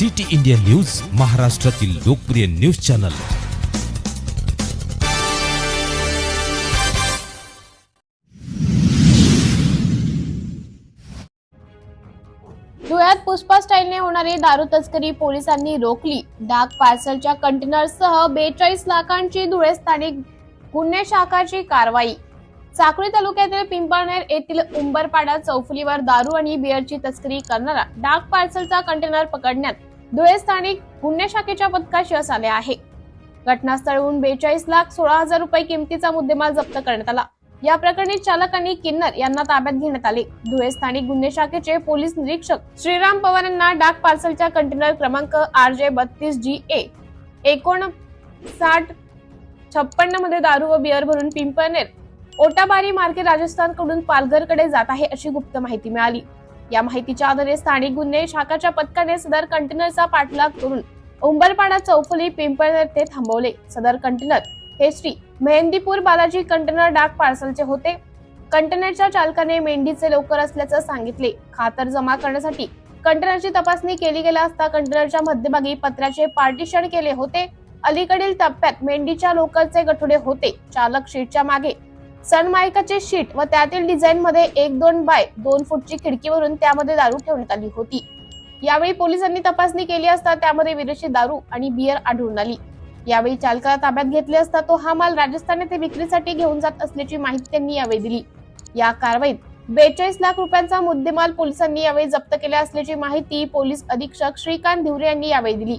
City India news महाराष्ट्रातील लोकप्रिय news channel. धुळ्यात पुष्पा स्टाईलने होणारी दारू तस्करी पोलिसांनी रोखली. डाक पार्सलच्या कंटेनरसह बेचाळीस लाखांची धुळे स्थानिक गुन्हे शाखाची कारवाई. साखळी तालुक्यातील पिंपळनेर येथील उंबरपाडा चौफुलीवर दारू आणि बिअरची तस्करी करणारा डाक पार्सलचा कंटेनर पकडण्यात धुळे स्थानिक गुन्हे शाखेच्या पथकात यश आले आहे. घटनास्थळहून बेचाळीस लाख सोळा हजार रुपये किमतीचा मुद्देमाल जप्त करण्यात आला. या प्रकरणी चालक आणि किन्नर यांना ताब्यात घेण्यात आले. धुळे स्थानिक गुन्हे शाखेचे पोलीस निरीक्षक श्रीराम पवार यांना डाक पार्सलच्या कंटेनर क्रमांक आर जे बत्तीस जी ए एकोणसाठ छप्पन्नमध्ये दारू व बिअर भरून पिंपनेर ओटाबारी मार्गे राजस्थानकडून पालघरकडे जात आहे अशी गुप्त माहिती मिळाली. या माहितीच्या आधारे स्थानिक गुन्हे शाखाच्या पथकाने सदर कंटेनरचा पाठलाग करून उंबरपाडा चौफुली पिंपळनेर ते थांबवले. सदर कंटेनर हे श्री मेहंदीपूर बालाजी कंटेनर डाक पार्सलचे होते. कंटेनरच्या चालकाने मेंढीचे लवकर असल्याचं सांगितले. खातर जमा करण्यासाठी कंटेनरची तपासणी केली गेला असता कंटेनरच्या मध्यभागी पत्र्याचे पार्टिशन केले होते. अलीकडील टप्प्यात मेंढीच्या लोकरचे गठुडे होते. चालक शीटच्या मागे सनमायकाचे शीट व त्यातील डिझाईन मध्ये एक दोन बाय दोन फूटची खिडकीवरून त्यामध्ये दारू ठेवण्यात आली होती. यावेळी पोलिसांनी तपासणी केली असता त्यामध्ये विदेशी दारू आणि बियर आढळून आली. यावेळी चालकाला ताब्यात घेतले असता तो हा माल राजस्थान येथे विक्रीसाठी घेऊन जात असल्याची माहिती त्यांनी यावेळी दिली. या कारवाईत बेचाळीस लाख रुपयांचा मुद्देमाल पोलिसांनी यावेळी जप्त केला असल्याची माहिती पोलीस अधीक्षक श्रीकांत धिवरे यांनी यावेळी दिली.